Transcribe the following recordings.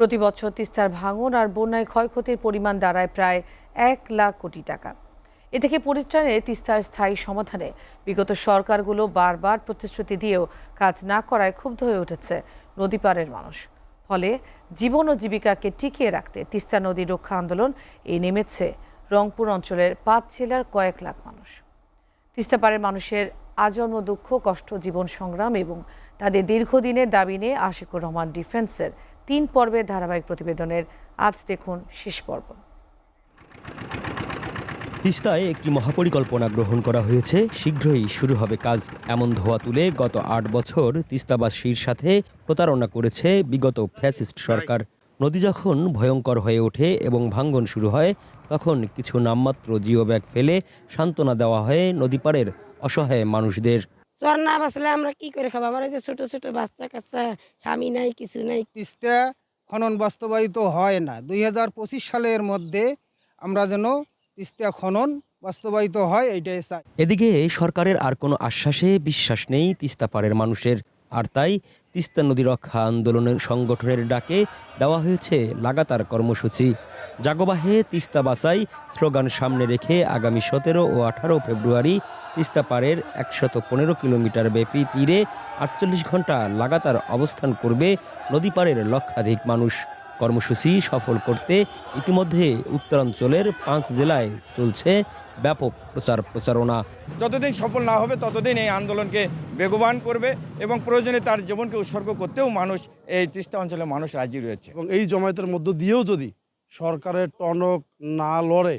প্রতি বছর তিস্তার ভাঙন আর বন্যায় ক্ষয়ক্ষতির পরিমাণ দাঁড়ায় প্রায় এক লাখ কোটি টাকা। এ থেকে পরিত্রাণে তিস্তার স্থায়ী সমাধানে বিগত সরকারগুলো বারবার প্রতিশ্রুতি দিয়েও কাজ না করায় ক্ষুব্ধ হয়ে উঠেছে নদী পাড়ের মানুষ। ফলে জীবন ও জীবিকাকে টিকিয়ে রাখতে তিস্তা নদী রক্ষা আন্দোলন এ নেমেছে রংপুর অঞ্চলের পাঁচ জেলার কয়েক লাখ মানুষ। তিস্তাপাড়ের মানুষের আজন্ম দুঃখ, কষ্ট, জীবন সংগ্রাম এবং তাদের দীর্ঘদিনের দাবি নিয়ে আশিকুর রহমান ডিফেন্সের তিন পর্বের ধারাবাহিক প্রতিবেদনের আজ দেখুন শেষ পর্ব। তিস্তায় একটি মহাপরিকল্পনা গ্রহণ করা হয়েছে। শীঘ্রই শুরু হবে কাজ। এমন ধোয়া তুলে গত আট বছর তিস্তাবাসীর সাথে প্রতারণা করেছে বিগত ফ্যাসিস্ট সরকার। নদী যখন ভয়ঙ্কর হয়ে ওঠে এবং ভাঙ্গন শুরু হয়, তখন কিছু নামমাত্র জিও ব্যাগ ফেলে সান্ত্বনা দেওয়া হয় নদীপাড়ের অসহায় মানুষদের। চর না বাঁচলে আমরা কি করে খাব? আমার এই যে ছোট ছোট বাচ্চা কাচ্চা স্বামী নাই কিছু নাই। তিস্তা খনন বাস্তবায়িত হয় না। দুই হাজার পঁচিশ সালের মধ্যে আমরা যেন তিস্তা খনন বাস্তবায়িত হয় এইটাই চাই। এদিকে সরকারের আর কোনো আশ্বাসে বিশ্বাস নেই তিস্তাপাড়ের মানুষের। আর তাই তিস্তা নদী রক্ষা আন্দোলনের সংগঠনের ডাকে দেওয়া হয়েছে লাগাতার কর্মসূচি। জাগবাহে তিস্তা বাসাই স্লোগান সামনে রেখে আগামী সতেরো ও আঠারো ফেব্রুয়ারি তিস্তা পাড়ের একশত পনেরো কিলোমিটার ব্যাপী তীরে আটচল্লিশ ঘণ্টা লাগাতার অবস্থান করবে নদী পাড়ের লক্ষাধিক মানুষ। কর্মসূচি সফল করতে ইতিমধ্যে উত্তরাঞ্চলের পাঁচ জেলায় চলছে ব্যাপক প্রচার প্রচারণা। যতদিন সফল না হবে ততদিন এই আন্দোলনকে বেগবান করবে এবং প্রয়োজনে তার জীবনকে উৎসর্গ করতেও মানুষ এই তিস্তা অঞ্চলের মানুষ রাজি রয়েছে। এবং এই জমায়েতের মধ্য দিয়েও যদি সরকারের টনক না লড়ে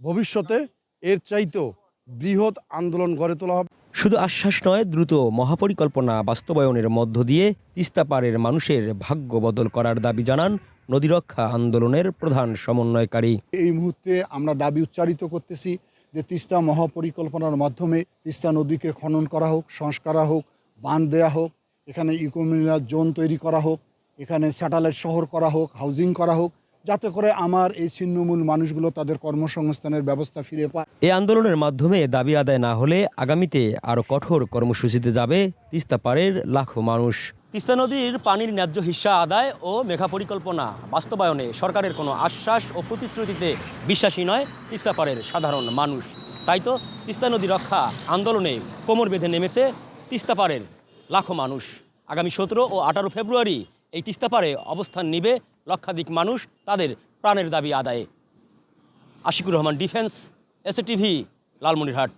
ভবিষ্যতে এর চাইতেও বৃহৎ আন্দোলন গড়ে তোলা হবে। শুধু আশ্বাস নয় দ্রুত মহাপরিকল্পনা বাস্তবায়নের মধ্য দিয়ে তিস্তা পাড়ের মানুষের ভাগ্য বদল করার দাবি জানান নদীরক্ষা আন্দোলনের প্রধান সমন্বয়কারী। এই মুহূর্তে আমরা দাবি উচ্চারিত করতেছি যে তিস্তা মহাপরিকল্পনার মাধ্যমে তিস্তা নদীকে খনন করা হোক সংস্কার হোক বাঁধ দেওয়া হোক এখানে ইকোমিনাল জোন তৈরি করা হোক এখানে স্যাটেলাইট শহর করা হোক হাউজিং করা হোক যাতে করে আমার এই ছিন্নমূল মানুষগুলো তাদের কর্মসংস্থানের ব্যবস্থা ফিরে পায়। এই আন্দোলনের মাধ্যমে দাবি আদায় না হলে আগামীতে আরও কঠোর কর্মসূচিতে যাবে তিস্তা পাড়ের লাখো মানুষ। তিস্তা নদীর পানির ন্যায্য হিস্সা আদায় ও মেঘা পরিকল্পনা বাস্তবায়নে সরকারের কোনো আশ্বাস ও প্রতিশ্রুতিতে বিশ্বাসী নয় তিস্তা পাড়ের সাধারণ মানুষ। তাই তো তিস্তা নদী রক্ষা আন্দোলনে কোমর বেঁধে নেমেছে তিস্তা পাড়ের লাখো মানুষ। আগামী সতেরো ও আঠারো ফেব্রুয়ারি এই তিস্তা পাড়ে অবস্থান নিবে লক্ষাধিক মানুষ তাদের প্রাণের দাবি আদায়ে। Ashiqur Rahman defence SATV Lalmonirhat.